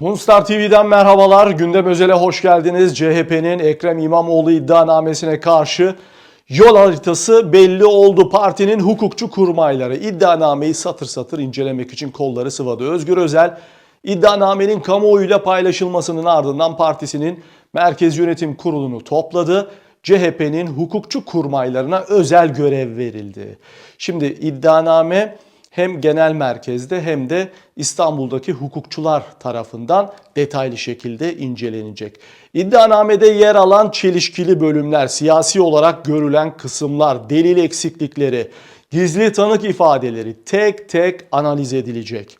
Moonstar TV'den merhabalar. Gündem Özel'e hoş geldiniz. CHP'nin Ekrem İmamoğlu iddianamesine karşı yol haritası belli oldu. Partinin hukukçu kurmayları iddianameyi satır satır incelemek için kolları sıvadı. Özgür Özel iddianamenin kamuoyuyla paylaşılmasının ardından partisinin Merkez Yönetim Kurulu'nu topladı. CHP'nin hukukçu kurmaylarına özel görev verildi. Şimdi iddianame hem genel merkezde hem de İstanbul'daki hukukçular tarafından detaylı şekilde incelenecek. İddianamede yer alan çelişkili bölümler, siyasi olarak görülen kısımlar, delil eksiklikleri, gizli tanık ifadeleri tek tek analiz edilecek.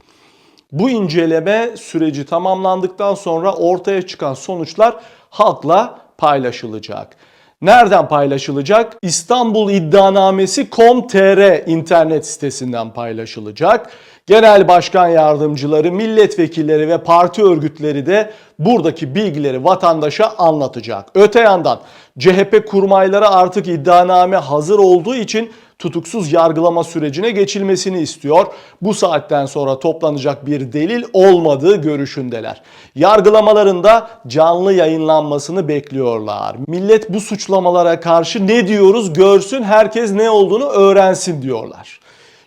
Bu inceleme süreci tamamlandıktan sonra ortaya çıkan sonuçlar halkla paylaşılacak. Nereden paylaşılacak? İstanbul İddianamesi.com.tr internet sitesinden paylaşılacak. Genel başkan yardımcıları, milletvekilleri ve parti örgütleri de buradaki bilgileri vatandaşa anlatacak. Öte yandan CHP kurmayları artık iddianame hazır olduğu için tutuksuz yargılama sürecine geçilmesini istiyor. Bu saatten sonra toplanacak bir delil olmadığı görüşündeler. Yargılamalarında canlı yayınlanmasını bekliyorlar. Millet bu suçlamalara karşı ne diyoruz görsün herkes ne olduğunu öğrensin diyorlar.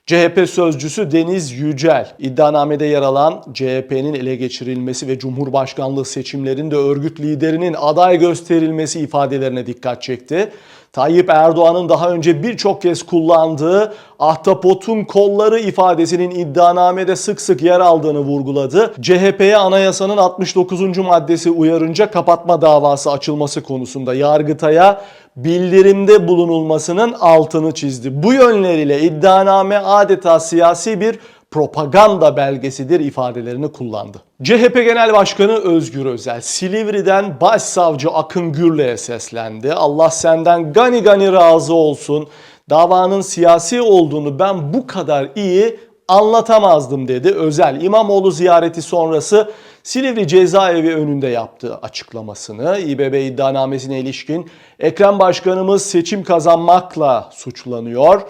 CHP sözcüsü Deniz Yücel, iddianamede yer alan CHP'nin ele geçirilmesi ve Cumhurbaşkanlığı seçimlerinde örgüt liderinin aday gösterilmesi ifadelerine dikkat çekti. Tayyip Erdoğan'ın daha önce birçok kez kullandığı ahtapotun kolları ifadesinin iddianamede sık sık yer aldığını vurguladı. CHP'ye anayasanın 69. maddesi uyarınca kapatma davası açılması konusunda Yargıtay'a bildirimde bulunulmasının altını çizdi. Bu yönleriyle iddianame adeta siyasi bir propaganda belgesidir ifadelerini kullandı. CHP Genel Başkanı Özgür Özel Silivri'den Başsavcı Akın Gürle'ye seslendi. Allah senden gani gani razı olsun. Davanın siyasi olduğunu ben bu kadar iyi anlatamazdım dedi. Özel İmamoğlu ziyareti sonrası Silivri cezaevi önünde yaptığı açıklamasını İBB iddianamesine ilişkin Ekrem Başkanımız seçim kazanmakla suçlanıyor.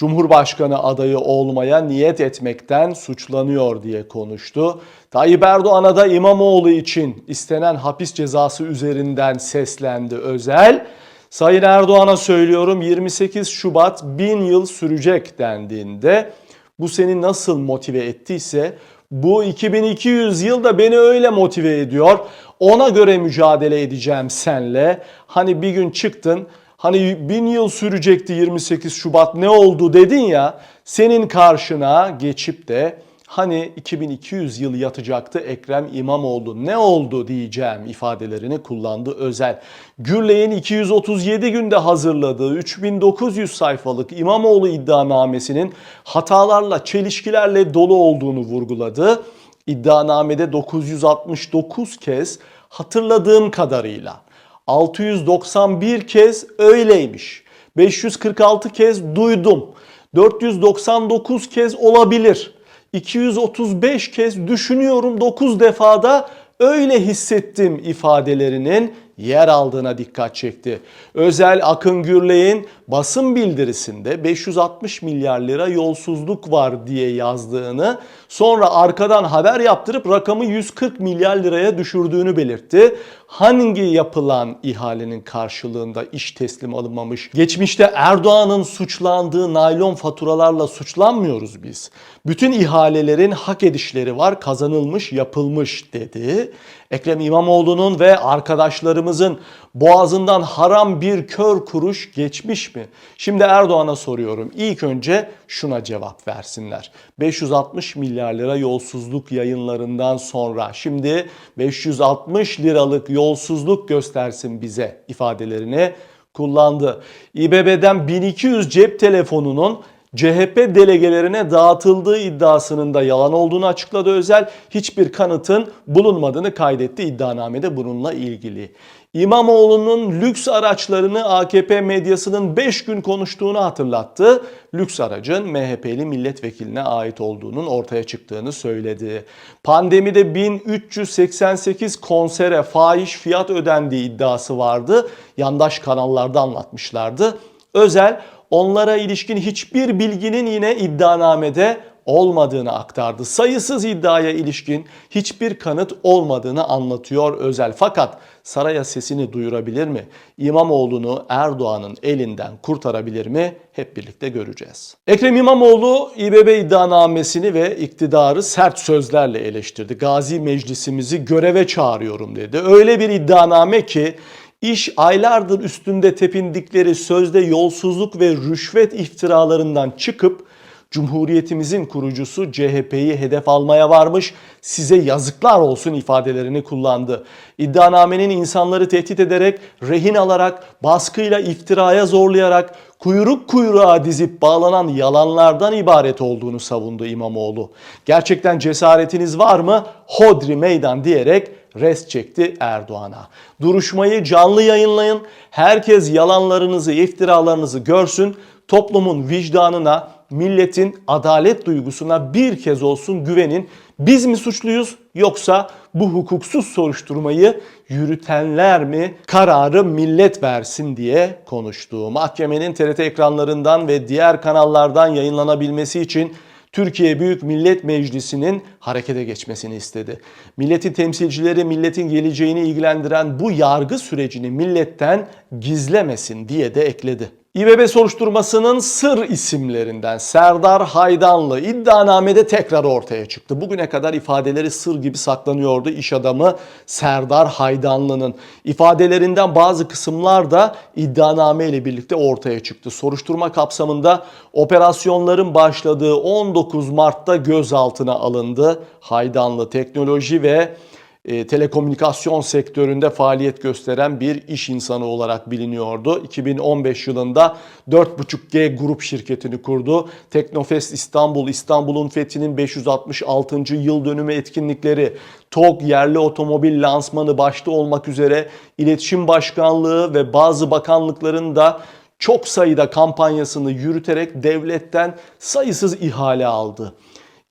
Cumhurbaşkanı adayı olmaya niyet etmekten suçlanıyor diye konuştu. Tayyip Erdoğan'a da İmamoğlu için istenen hapis cezası üzerinden seslendi özel. Sayın Erdoğan'a söylüyorum 28 Şubat bin yıl sürecek dendiğinde bu seni nasıl motive ettiyse bu 2200 yıl da beni öyle motive ediyor. Ona göre mücadele edeceğim senle. Hani bir gün çıktın hani bin yıl sürecekti 28 Şubat ne oldu dedin ya senin karşına geçip de hani 2200 yıl yatacaktı Ekrem İmamoğlu ne oldu diyeceğim ifadelerini kullandı özel. Gürley'in 237 günde hazırladığı 3900 sayfalık İmamoğlu iddianamesinin hatalarla çelişkilerle dolu olduğunu vurguladı. İddianamede 969 kez hatırladığım kadarıyla 691 kez öyleymiş. 546 kez duydum. 499 kez olabilir. 235 kez düşünüyorum 9 defada öyle hissettim ifadelerinin yer aldığına dikkat çekti. Özel Akın Gürley'in basın bildirisinde 560 milyar lira yolsuzluk var diye yazdığını sonra arkadan haber yaptırıp rakamı 140 milyar liraya düşürdüğünü belirtti. Hangi yapılan ihalenin karşılığında iş teslim alınmamış? Geçmişte Erdoğan'ın suçlandığı naylon faturalarla suçlanmıyoruz biz. Bütün ihalelerin hak edişleri var, kazanılmış, yapılmış dedi. Ekrem İmamoğlu'nun ve arkadaşlarımızın boğazından haram bir kör kuruş geçmiş mi? Şimdi Erdoğan'a soruyorum. İlk önce şuna cevap versinler. 560 milyar lira yolsuzluk yayınlarından sonra şimdi 560 liralık yolsuzluk göstersin bize ifadelerini kullandı. İBB'den 1200 cep telefonunun CHP delegelerine dağıtıldığı iddiasının da yalan olduğunu açıkladı Özel. Hiçbir kanıtın bulunmadığını kaydetti iddianamede bununla ilgili. İmamoğlu'nun lüks araçlarını AKP medyasının 5 gün konuştuğunu hatırlattı. Lüks aracın MHP'li milletvekiline ait olduğunun ortaya çıktığını söyledi. Pandemide 1388 konsere fahiş fiyat ödendiği iddiası vardı. Yandaş kanallarda anlatmışlardı. Özel onlara ilişkin hiçbir bilginin yine iddianamede olmadığını aktardı. Sayısız iddiaya ilişkin hiçbir kanıt olmadığını anlatıyor Özel. Fakat saraya sesini duyurabilir mi? İmamoğlu'nu Erdoğan'ın elinden kurtarabilir mi? Hep birlikte göreceğiz. Ekrem İmamoğlu İBB iddianamesini ve iktidarı sert sözlerle eleştirdi. Gazi Meclisimizi göreve çağırıyorum dedi. Öyle bir iddianame ki İş aylardır üstünde tepindikleri sözde yolsuzluk ve rüşvet iftiralarından çıkıp Cumhuriyetimizin kurucusu CHP'yi hedef almaya varmış, size yazıklar olsun ifadelerini kullandı. İddianamenin insanları tehdit ederek, rehin alarak, baskıyla iftiraya zorlayarak, kuyruk kuyruğa dizip bağlanan yalanlardan ibaret olduğunu savundu İmamoğlu. Gerçekten cesaretiniz var mı? Hodri meydan diyerek rest çekti Erdoğan'a. Duruşmayı canlı yayınlayın. Herkes yalanlarınızı, iftiralarınızı görsün. Toplumun vicdanına, milletin adalet duygusuna bir kez olsun güvenin. Biz mi suçluyuz yoksa bu hukuksuz soruşturmayı yürütenler mi kararı millet versin diye konuştu. Mahkemenin TRT ekranlarından ve diğer kanallardan yayınlanabilmesi için Türkiye Büyük Millet Meclisi'nin harekete geçmesini istedi. Milletin temsilcileri milletin geleceğini ilgilendiren bu yargı sürecini milletten gizlemesin diye de ekledi. İBB soruşturmasının sır isimlerinden Serdar Haydanlı iddianamede tekrar ortaya çıktı. Bugüne kadar ifadeleri sır gibi saklanıyordu iş adamı Serdar Haydanlı'nın. ifadelerinden bazı kısımlar da iddianame ile birlikte ortaya çıktı. Soruşturma kapsamında operasyonların başladığı 19 Mart'ta gözaltına alındı. Haydanlı teknoloji ve e, telekomünikasyon sektöründe faaliyet gösteren bir iş insanı olarak biliniyordu. 2015 yılında 4.5G grup şirketini kurdu. Teknofest İstanbul, İstanbul'un fethinin 566. yıl dönümü etkinlikleri, TOG yerli otomobil lansmanı başta olmak üzere iletişim başkanlığı ve bazı bakanlıkların da çok sayıda kampanyasını yürüterek devletten sayısız ihale aldı.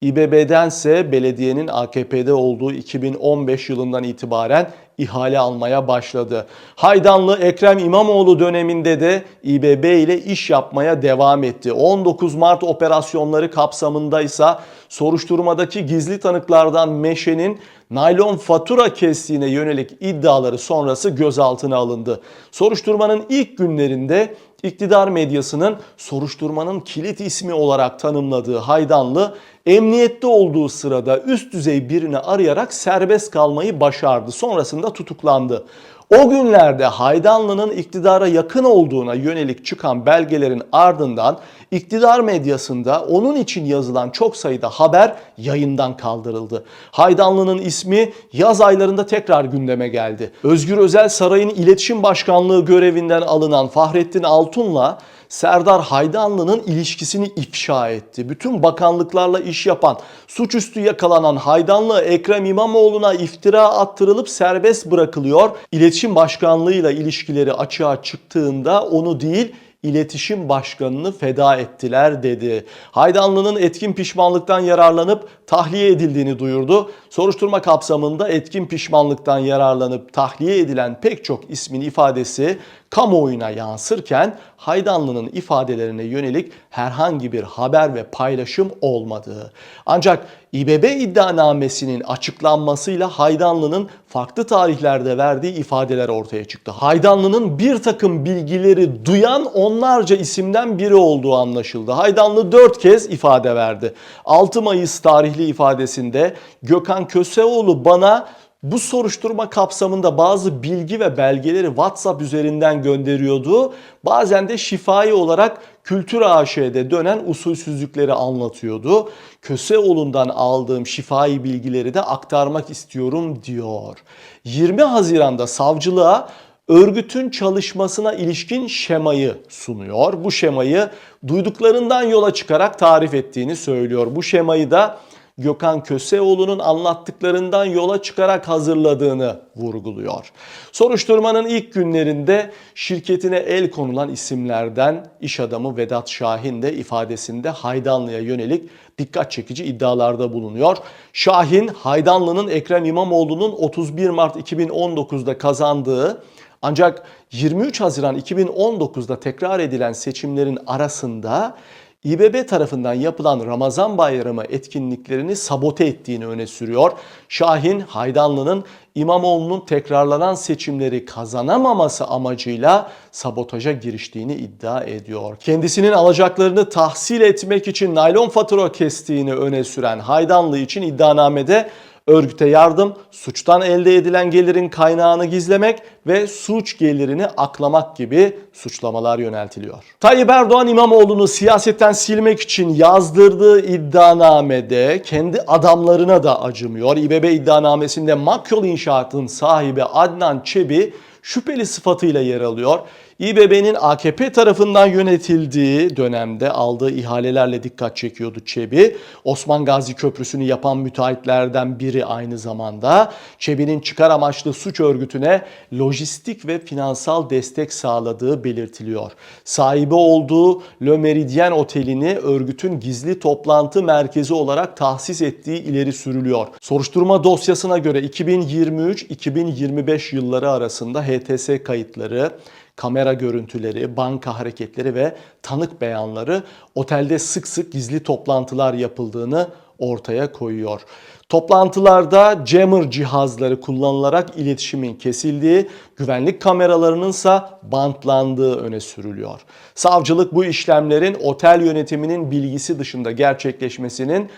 İBB'dense belediyenin AKP'de olduğu 2015 yılından itibaren ihale almaya başladı. Haydanlı Ekrem İmamoğlu döneminde de İBB ile iş yapmaya devam etti. 19 Mart operasyonları kapsamında ise soruşturmadaki gizli tanıklardan Meşe'nin naylon fatura kestiğine yönelik iddiaları sonrası gözaltına alındı. Soruşturmanın ilk günlerinde iktidar medyasının soruşturmanın kilit ismi olarak tanımladığı Haydanlı emniyette olduğu sırada üst düzey birini arayarak serbest kalmayı başardı. Sonrasında tutuklandı. O günlerde Haydanlı'nın iktidara yakın olduğuna yönelik çıkan belgelerin ardından iktidar medyasında onun için yazılan çok sayıda haber yayından kaldırıldı. Haydanlı'nın ismi yaz aylarında tekrar gündeme geldi. Özgür Özel Saray'ın iletişim başkanlığı görevinden alınan Fahrettin Altun'la Serdar Haydanlı'nın ilişkisini ifşa etti. Bütün bakanlıklarla iş yapan, suçüstü yakalanan Haydanlı Ekrem İmamoğlu'na iftira attırılıp serbest bırakılıyor. İletişim Başkanlığı'yla ilişkileri açığa çıktığında onu değil iletişim başkanını feda ettiler dedi. Haydanlı'nın etkin pişmanlıktan yararlanıp tahliye edildiğini duyurdu. Soruşturma kapsamında etkin pişmanlıktan yararlanıp tahliye edilen pek çok ismin ifadesi kamuoyuna yansırken Haydanlı'nın ifadelerine yönelik herhangi bir haber ve paylaşım olmadığı. Ancak İBB iddianamesinin açıklanmasıyla Haydanlı'nın farklı tarihlerde verdiği ifadeler ortaya çıktı. Haydanlı'nın bir takım bilgileri duyan onlarca isimden biri olduğu anlaşıldı. Haydanlı dört kez ifade verdi. 6 Mayıs tarihli ifadesinde Gökhan Köseoğlu bana bu soruşturma kapsamında bazı bilgi ve belgeleri WhatsApp üzerinden gönderiyordu. Bazen de şifai olarak Kültür AŞ'de dönen usulsüzlükleri anlatıyordu. Köseoğlu'ndan aldığım şifai bilgileri de aktarmak istiyorum diyor. 20 Haziran'da savcılığa örgütün çalışmasına ilişkin şemayı sunuyor. Bu şemayı duyduklarından yola çıkarak tarif ettiğini söylüyor. Bu şemayı da Gökhan Köseoğlu'nun anlattıklarından yola çıkarak hazırladığını vurguluyor. Soruşturmanın ilk günlerinde şirketine el konulan isimlerden iş adamı Vedat Şahin de ifadesinde Haydanlı'ya yönelik dikkat çekici iddialarda bulunuyor. Şahin, Haydanlı'nın Ekrem İmamoğlu'nun 31 Mart 2019'da kazandığı ancak 23 Haziran 2019'da tekrar edilen seçimlerin arasında İBB tarafından yapılan Ramazan Bayramı etkinliklerini sabote ettiğini öne sürüyor. Şahin Haydanlı'nın İmamoğlu'nun tekrarlanan seçimleri kazanamaması amacıyla sabotaja giriştiğini iddia ediyor. Kendisinin alacaklarını tahsil etmek için naylon fatura kestiğini öne süren Haydanlı için iddianamede örgüte yardım, suçtan elde edilen gelirin kaynağını gizlemek ve suç gelirini aklamak gibi suçlamalar yöneltiliyor. Tayyip Erdoğan İmamoğlu'nu siyasetten silmek için yazdırdığı iddianamede kendi adamlarına da acımıyor. İBB iddianamesinde Makyol İnşaat'ın sahibi Adnan Çebi şüpheli sıfatıyla yer alıyor. İBB'nin AKP tarafından yönetildiği dönemde aldığı ihalelerle dikkat çekiyordu Çebi. Osman Gazi Köprüsü'nü yapan müteahhitlerden biri aynı zamanda. Çebi'nin çıkar amaçlı suç örgütüne lojistik ve finansal destek sağladığı belirtiliyor. Sahibi olduğu Le Meridien Oteli'ni örgütün gizli toplantı merkezi olarak tahsis ettiği ileri sürülüyor. Soruşturma dosyasına göre 2023-2025 yılları arasında HTS kayıtları, kamera görüntüleri, banka hareketleri ve tanık beyanları otelde sık sık gizli toplantılar yapıldığını ortaya koyuyor. Toplantılarda jammer cihazları kullanılarak iletişimin kesildiği, güvenlik kameralarının ise bantlandığı öne sürülüyor. Savcılık bu işlemlerin otel yönetiminin bilgisi dışında gerçekleşmesinin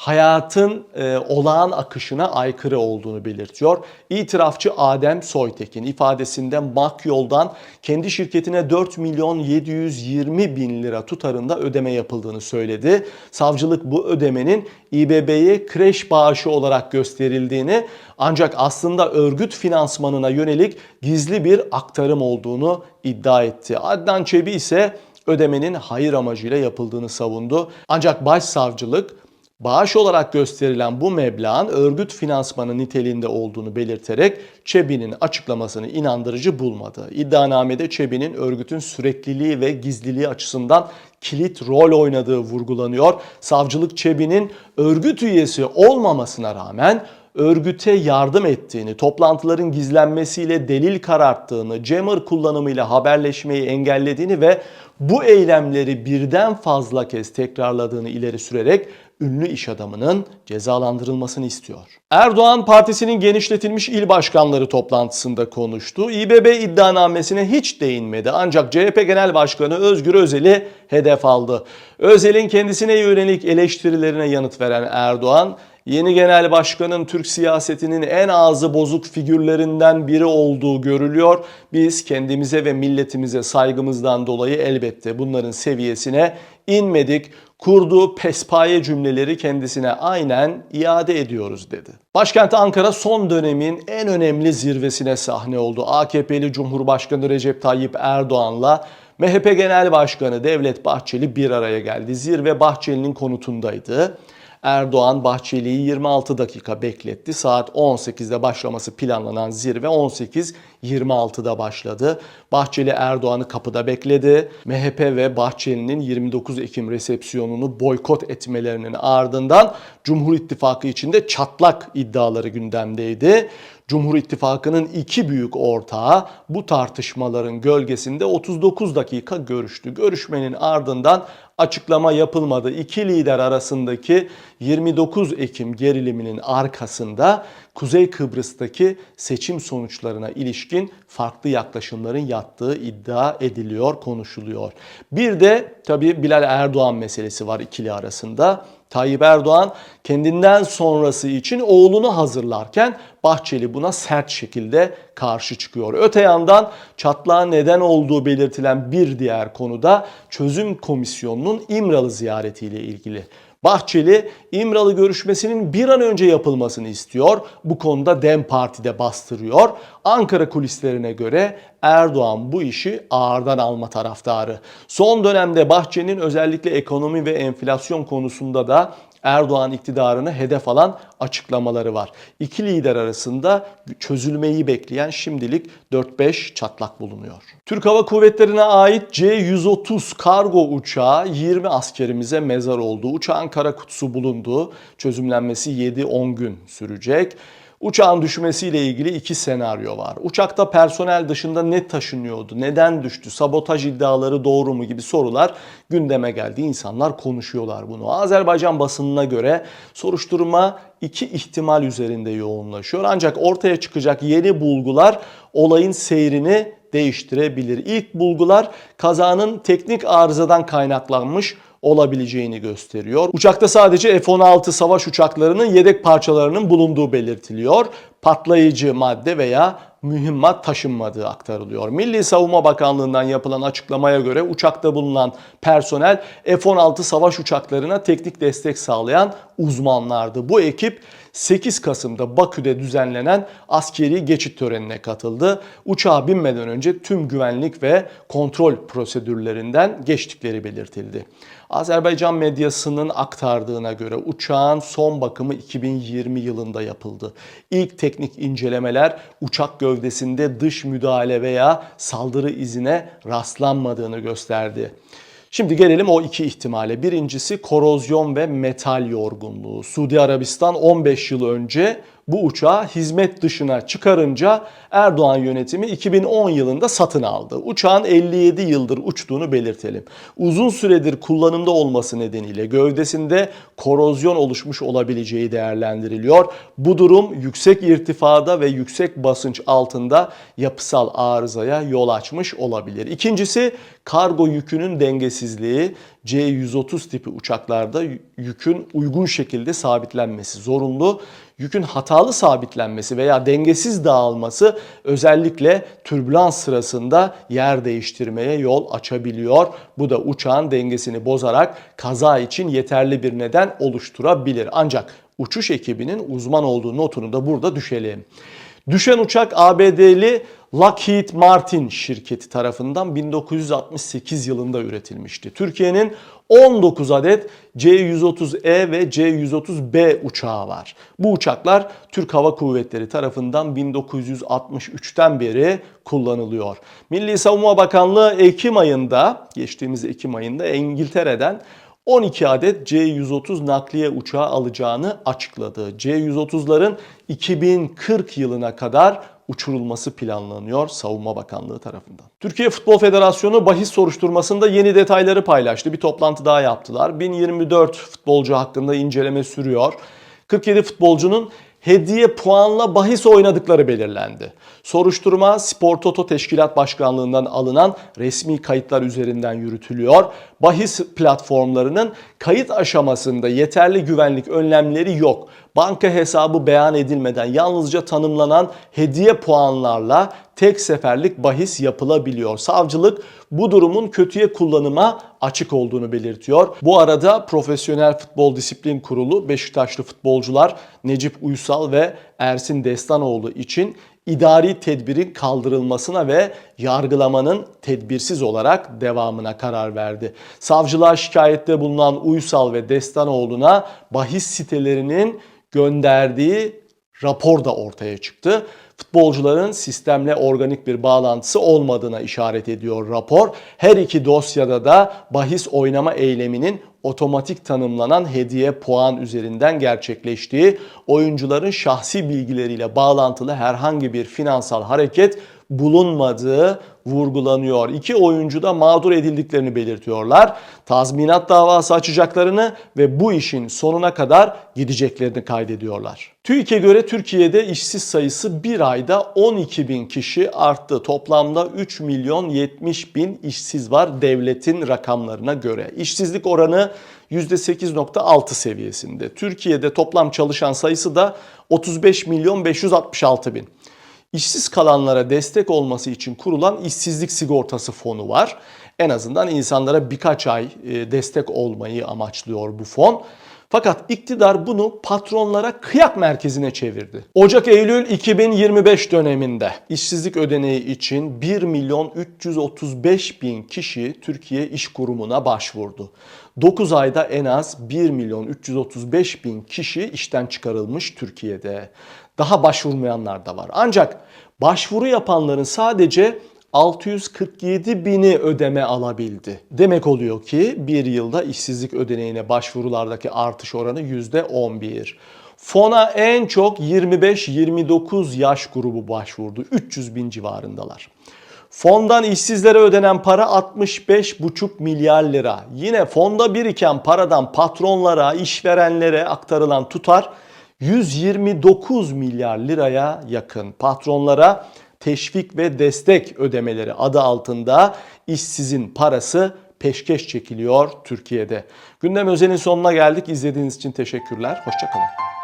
hayatın e, olağan akışına aykırı olduğunu belirtiyor. İtirafçı Adem Soytekin ifadesinde Makyol'dan kendi şirketine 4 milyon 720 bin lira tutarında ödeme yapıldığını söyledi. Savcılık bu ödemenin İBB'ye kreş bağışı olarak gösterildiğini ancak aslında örgüt finansmanına yönelik gizli bir aktarım olduğunu iddia etti. Adnan Çebi ise ödemenin hayır amacıyla yapıldığını savundu. Ancak başsavcılık Bağış olarak gösterilen bu meblağın örgüt finansmanı niteliğinde olduğunu belirterek Çebi'nin açıklamasını inandırıcı bulmadı. İddianamede Çebi'nin örgütün sürekliliği ve gizliliği açısından kilit rol oynadığı vurgulanıyor. Savcılık Çebi'nin örgüt üyesi olmamasına rağmen örgüte yardım ettiğini, toplantıların gizlenmesiyle delil kararttığını, jammer kullanımıyla haberleşmeyi engellediğini ve bu eylemleri birden fazla kez tekrarladığını ileri sürerek ünlü iş adamının cezalandırılmasını istiyor. Erdoğan partisinin genişletilmiş il başkanları toplantısında konuştu. İBB iddianamesine hiç değinmedi ancak CHP Genel Başkanı Özgür Özel'i hedef aldı. Özel'in kendisine yönelik eleştirilerine yanıt veren Erdoğan, yeni genel başkanın Türk siyasetinin en ağzı bozuk figürlerinden biri olduğu görülüyor. Biz kendimize ve milletimize saygımızdan dolayı elbette bunların seviyesine inmedik. Kurduğu pespaye cümleleri kendisine aynen iade ediyoruz dedi. Başkent Ankara son dönemin en önemli zirvesine sahne oldu. AKP'li Cumhurbaşkanı Recep Tayyip Erdoğan'la MHP Genel Başkanı Devlet Bahçeli bir araya geldi. Zirve Bahçeli'nin konutundaydı. Erdoğan Bahçeli'yi 26 dakika bekletti. Saat 18'de başlaması planlanan zirve 18.26'da başladı. Bahçeli Erdoğan'ı kapıda bekledi. MHP ve Bahçeli'nin 29 Ekim resepsiyonunu boykot etmelerinin ardından Cumhur İttifakı içinde çatlak iddiaları gündemdeydi. Cumhur İttifakı'nın iki büyük ortağı bu tartışmaların gölgesinde 39 dakika görüştü. Görüşmenin ardından açıklama yapılmadı. İki lider arasındaki 29 Ekim geriliminin arkasında Kuzey Kıbrıs'taki seçim sonuçlarına ilişkin farklı yaklaşımların yattığı iddia ediliyor, konuşuluyor. Bir de tabii Bilal Erdoğan meselesi var ikili arasında. Tayyip Erdoğan kendinden sonrası için oğlunu hazırlarken Bahçeli buna sert şekilde karşı çıkıyor. Öte yandan çatlağın neden olduğu belirtilen bir diğer konuda çözüm komisyonunun İmralı ziyaretiyle ilgili. Bahçeli İmralı görüşmesinin bir an önce yapılmasını istiyor. Bu konuda Dem Parti'de bastırıyor. Ankara kulislerine göre Erdoğan bu işi ağırdan alma taraftarı. Son dönemde Bahçeli'nin özellikle ekonomi ve enflasyon konusunda da Erdoğan iktidarını hedef alan açıklamaları var. İki lider arasında çözülmeyi bekleyen şimdilik 4-5 çatlak bulunuyor. Türk Hava Kuvvetleri'ne ait C-130 kargo uçağı 20 askerimize mezar oldu. Uçağın kara kutusu bulundu. Çözümlenmesi 7-10 gün sürecek. Uçağın düşmesiyle ilgili iki senaryo var. Uçakta personel dışında ne taşınıyordu, neden düştü, sabotaj iddiaları doğru mu gibi sorular gündeme geldi. İnsanlar konuşuyorlar bunu. Azerbaycan basınına göre soruşturma iki ihtimal üzerinde yoğunlaşıyor. Ancak ortaya çıkacak yeni bulgular olayın seyrini değiştirebilir. İlk bulgular kazanın teknik arızadan kaynaklanmış olabileceğini gösteriyor. Uçakta sadece F-16 savaş uçaklarının yedek parçalarının bulunduğu belirtiliyor. Patlayıcı madde veya mühimmat taşınmadığı aktarılıyor. Milli Savunma Bakanlığı'ndan yapılan açıklamaya göre uçakta bulunan personel F-16 savaş uçaklarına teknik destek sağlayan uzmanlardı. Bu ekip 8 Kasım'da Bakü'de düzenlenen askeri geçit törenine katıldı. Uçağa binmeden önce tüm güvenlik ve kontrol prosedürlerinden geçtikleri belirtildi. Azerbaycan medyasının aktardığına göre uçağın son bakımı 2020 yılında yapıldı. İlk teknik incelemeler uçak gövdesinde dış müdahale veya saldırı izine rastlanmadığını gösterdi. Şimdi gelelim o iki ihtimale. Birincisi korozyon ve metal yorgunluğu. Suudi Arabistan 15 yıl önce bu uçağı hizmet dışına çıkarınca Erdoğan yönetimi 2010 yılında satın aldı. Uçağın 57 yıldır uçtuğunu belirtelim. Uzun süredir kullanımda olması nedeniyle gövdesinde korozyon oluşmuş olabileceği değerlendiriliyor. Bu durum yüksek irtifada ve yüksek basınç altında yapısal arızaya yol açmış olabilir. İkincisi kargo yükünün dengesizliği. C-130 tipi uçaklarda yükün uygun şekilde sabitlenmesi zorunlu. Yükün hatalı sabitlenmesi veya dengesiz dağılması özellikle türbülans sırasında yer değiştirmeye yol açabiliyor. Bu da uçağın dengesini bozarak kaza için yeterli bir neden oluşturabilir. Ancak uçuş ekibinin uzman olduğu notunu da burada düşelim. Düşen uçak ABD'li Lockheed Martin şirketi tarafından 1968 yılında üretilmişti. Türkiye'nin 19 adet C-130E ve C-130B uçağı var. Bu uçaklar Türk Hava Kuvvetleri tarafından 1963'ten beri kullanılıyor. Milli Savunma Bakanlığı Ekim ayında, geçtiğimiz Ekim ayında İngiltere'den 12 adet C-130 nakliye uçağı alacağını açıkladı. C-130'ların 2040 yılına kadar uçurulması planlanıyor Savunma Bakanlığı tarafından. Türkiye Futbol Federasyonu bahis soruşturmasında yeni detayları paylaştı. Bir toplantı daha yaptılar. 1024 futbolcu hakkında inceleme sürüyor. 47 futbolcunun hediye puanla bahis oynadıkları belirlendi. Soruşturma Spor Toto Teşkilat Başkanlığından alınan resmi kayıtlar üzerinden yürütülüyor. Bahis platformlarının kayıt aşamasında yeterli güvenlik önlemleri yok. Banka hesabı beyan edilmeden yalnızca tanımlanan hediye puanlarla tek seferlik bahis yapılabiliyor. Savcılık bu durumun kötüye kullanıma açık olduğunu belirtiyor. Bu arada Profesyonel Futbol Disiplin Kurulu Beşiktaşlı futbolcular Necip Uysal ve Ersin Destanoğlu için idari tedbirin kaldırılmasına ve yargılamanın tedbirsiz olarak devamına karar verdi. Savcılığa şikayette bulunan Uysal ve Destanoğlu'na bahis sitelerinin gönderdiği rapor da ortaya çıktı. Futbolcuların sistemle organik bir bağlantısı olmadığına işaret ediyor rapor. Her iki dosyada da bahis oynama eyleminin otomatik tanımlanan hediye puan üzerinden gerçekleştiği, oyuncuların şahsi bilgileriyle bağlantılı herhangi bir finansal hareket bulunmadığı vurgulanıyor. İki oyuncu da mağdur edildiklerini belirtiyorlar. Tazminat davası açacaklarını ve bu işin sonuna kadar gideceklerini kaydediyorlar. TÜİK'e göre Türkiye'de işsiz sayısı bir ayda 12 bin kişi arttı. Toplamda 3 milyon 70 bin işsiz var devletin rakamlarına göre. İşsizlik oranı %8.6 seviyesinde. Türkiye'de toplam çalışan sayısı da 35 milyon 566 bin. İşsiz kalanlara destek olması için kurulan işsizlik sigortası fonu var. En azından insanlara birkaç ay e, destek olmayı amaçlıyor bu fon. Fakat iktidar bunu patronlara kıyak merkezine çevirdi. Ocak-Eylül 2025 döneminde işsizlik ödeneği için 1 milyon 335 bin kişi Türkiye İş Kurumu'na başvurdu. 9 ayda en az 1 milyon 335 bin kişi işten çıkarılmış Türkiye'de. Daha başvurmayanlar da var. Ancak başvuru yapanların sadece 647 bini ödeme alabildi. Demek oluyor ki bir yılda işsizlik ödeneğine başvurulardaki artış oranı %11. Fona en çok 25-29 yaş grubu başvurdu. 300 bin civarındalar. Fondan işsizlere ödenen para 65,5 milyar lira. Yine fonda biriken paradan patronlara, işverenlere aktarılan tutar 129 milyar liraya yakın. Patronlara teşvik ve destek ödemeleri adı altında işsizin parası peşkeş çekiliyor Türkiye'de. Gündem özelin sonuna geldik. İzlediğiniz için teşekkürler. Hoşçakalın.